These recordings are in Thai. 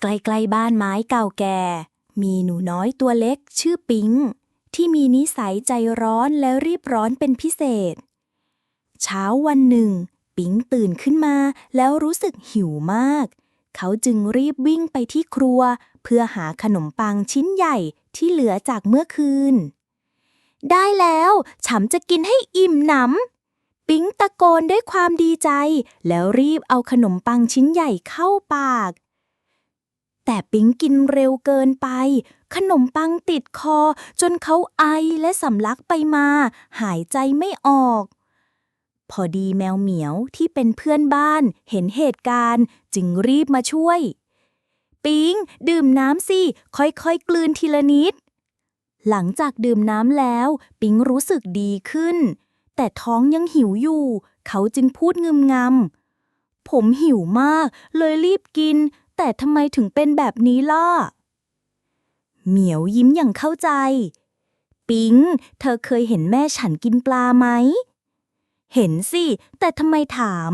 ใกล้ๆบ้านไม้เก่าแก่ มีหนูน้อยตัวเล็กชื่อปิงที่มีนิสัยใจร้อนและรีบร้อนเป็นพิเศษ เช้าวันหนึ่ง ปิงตื่นขึ้นมาแล้วรู้สึกหิวมาก เขาจึงรีบวิ่งไปที่ครัว เพื่อหาขนมปังชิ้นใหญ่ที่เหลือจากเมื่อคืน ได้แล้ว ฉันจะกินให้อิ่มหนำปิงตะโกนด้วยความดีใจ แล้วรีบเอาขนมปังชิ้นใหญ่เข้าปาก แต่ปิ๊งกินเร็วเกินไป ขนมปังติดคอ จนเขาไอและสำลักไปมา หายใจไม่ออก พอดีแมวเหมียวที่เป็นเพื่อนบ้าน เห็นเหตุการณ์ จึงรีบมาช่วย ปิ๊ง ดื่มน้ำสิ ค่อยๆ กลืนทีละนิด หลังจากดื่มน้ำแล้ว ปิ๊งรู้สึกดีขึ้น แต่ท้องยังหิวอยู่ เขาจึงพูดงึมงำผมหิวมาก เลยรีบกิน แต่ทำไมถึงเป็นแบบนี้ล่ะ เหมียวยิ้มอย่างเข้าใจ ปิง เธอเคยเห็นแม่ฉันกินปลาไหม เห็นสิ แต่ทำไมถาม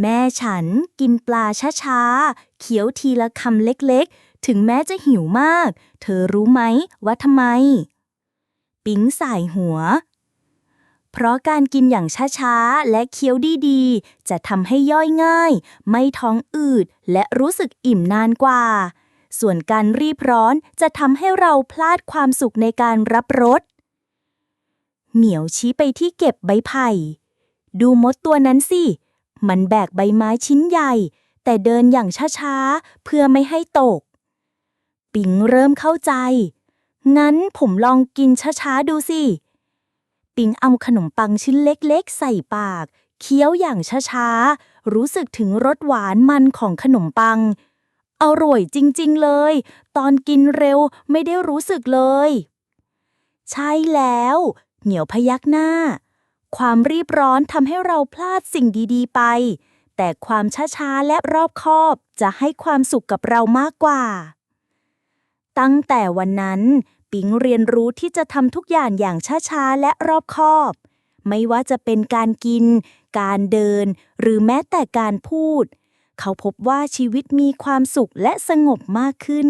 แม่ฉันกินปลาช้าๆ เคี้ยวทีละคำเล็กๆ ถึงแม้จะหิวมาก เธอรู้ไหมว่าทำไม ปิงสายหัว เพราะการกินอย่างช้าๆ และเคี้ยวดีๆ จะทำให้ย่อยง่าย ไม่ท้องอืด และรู้สึกอิ่มนานกว่า ส่วนการรีบร้อนจะทำให้เราพลาดความสุขในการรับรส เหมียวชี้ไปที่เก็บใบไผ่ ดูมดตัวนั้นสิ มันแบกใบไม้ชิ้นใหญ่ แต่เดินอย่างช้าๆ เพื่อไม่ให้ตก ปิงเริ่มเข้าใจ งั้นผมลองกินช้าๆ ดูสิ ปิงเอาขนมปังชิ้นเล็กๆ ใส่ปาก เคี้ยวอย่างช้าๆ รู้สึกถึงรสหวานมันของขนมปัง อร่อยจริงๆเลย ตอนกินเร็วไม่ได้รู้สึกเลย ใช่แล้ว เหมียวพยักหน้า ความรีบร้อนทำให้เราพลาดสิ่งดีๆไป แต่ความช้าๆ และรอบคอบจะให้ความสุขกับเรามากกว่า ตั้งแต่วันนั้น ปิงเรียนรู้ที่จะทำทุกอย่างอย่างช้าๆ และรอบคอบ ไม่ว่าจะเป็นการกิน การเดิน หรือแม้แต่การพูด เขาพบว่าชีวิตมีความสุขและสงบมากขึ้น